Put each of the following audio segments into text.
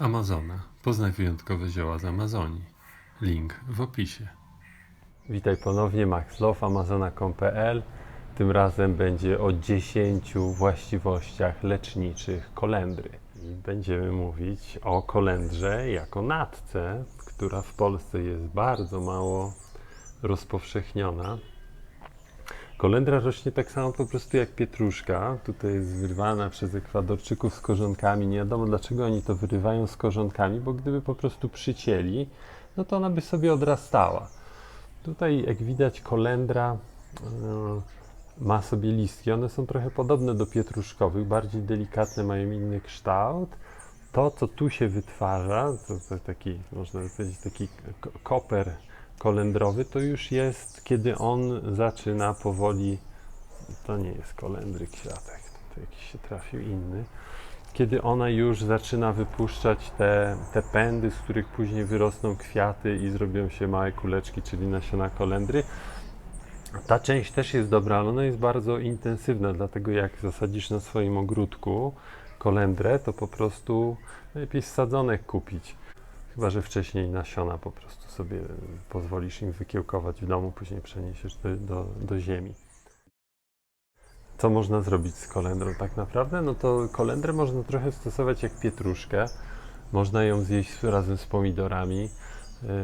Amazona. Poznaj wyjątkowe zioła z Amazonii. Link w opisie. Witaj ponownie, Max Love, amazona.pl. Tym razem będzie o 10 właściwościach leczniczych kolendry. Będziemy mówić o kolendrze jako natce, która w Polsce jest bardzo mało rozpowszechniona. Kolendra rośnie tak samo po prostu jak pietruszka. Tutaj jest wyrwana przez Ekwadorczyków z korzonkami. Nie wiadomo dlaczego oni to wyrywają z korzonkami, bo gdyby po prostu przycięli, no to ona by sobie odrastała. Tutaj, jak widać, kolendra e, ma sobie listki. One są trochę podobne do pietruszkowych, bardziej delikatne, mają inny kształt. To, co tu się wytwarza, to, to taki, można powiedzieć, taki ko- koper kolendrowy, to już jest, kiedy on zaczyna powoli. To nie jest kolendry kwiatek, to jakiś się trafił inny. Kiedy ona już zaczyna wypuszczać te, te pędy, z których później wyrosną kwiaty i zrobią się małe kuleczki, czyli nasiona kolendry. Ta część też jest dobra, ale ona jest bardzo intensywna, dlatego jak zasadzisz na swoim ogródku kolendrę, to po prostu lepiej sadzonek kupić. Chyba, że wcześniej nasiona po prostu sobie pozwolisz im wykiełkować w domu, później przeniesiesz do, do, do ziemi. Co można zrobić z kolendrą tak naprawdę? No to kolendrę można trochę stosować jak pietruszkę. Można ją zjeść razem z pomidorami.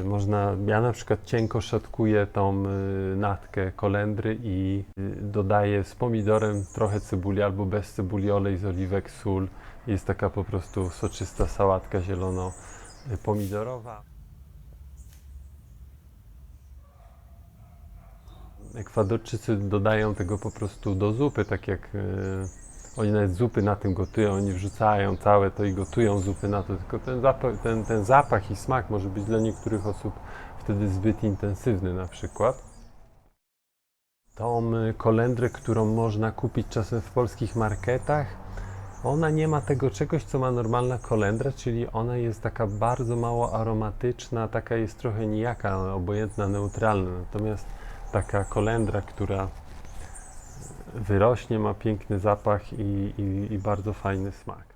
Y, Można, ja na przykład cienko szatkuję tą y, natkę kolendry i y, dodaję z pomidorem trochę cebuli albo bez cebuli olej z oliwek, sól. Jest taka po prostu soczysta sałatka zielono-pomidorowa. Ekwadorczycy dodają tego po prostu do zupy, tak jak e, oni nawet zupy na tym gotują, oni wrzucają całe to i gotują zupy na to, tylko ten zapach, ten, ten zapach i smak może być dla niektórych osób wtedy zbyt intensywny na przykład. Tą kolendrę, którą można kupić czasem w polskich marketach, ona nie ma tego czegoś, co ma normalna kolendra, czyli ona jest taka bardzo mało aromatyczna, taka jest trochę nijaka, obojętna, neutralna. Natomiast taka kolendra, która wyrośnie, ma piękny zapach i, i, i bardzo fajny smak.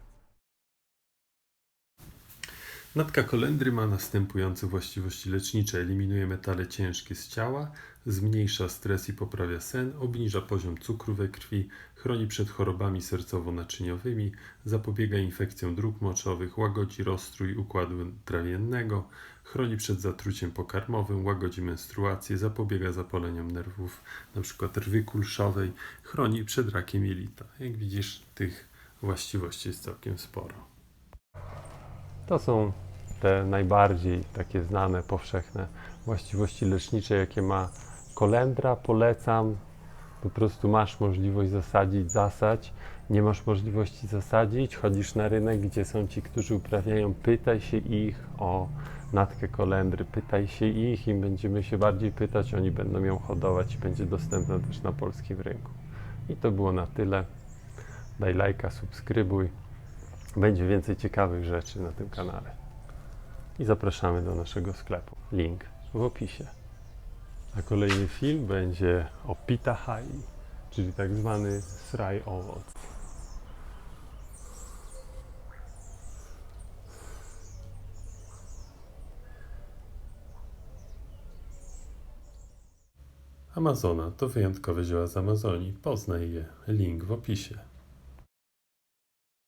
Natka kolendry ma następujące właściwości lecznicze. Eliminuje metale ciężkie z ciała, zmniejsza stres i poprawia sen, obniża poziom cukru we krwi, chroni przed chorobami sercowo-naczyniowymi, zapobiega infekcjom dróg moczowych, łagodzi rozstrój układu trawiennego, chroni przed zatruciem pokarmowym, łagodzi menstruację, zapobiega zapaleniom nerwów, np. rwy kulszowej, chroni przed rakiem jelita. Jak widzisz, tych właściwości jest całkiem sporo. To są te najbardziej takie znane, powszechne właściwości lecznicze, jakie ma kolendra. Polecam. Po prostu masz możliwość zasadzić, zasadź. Nie masz możliwości zasadzić, chodzisz na rynek, gdzie są ci, którzy uprawiają, pytaj się ich o natkę kolendry, pytaj się ich i będziemy się bardziej pytać, oni będą ją hodować i będzie dostępna też na polskim rynku. I to było na tyle. Daj lajka, subskrybuj. Będzie więcej ciekawych rzeczy na tym kanale. I zapraszamy do naszego sklepu. Link w opisie. A kolejny film będzie o pitahai, czyli tak zwany sraj owoc. Amazona to wyjątkowe zioła z Amazonii. Poznaj je. Link w opisie.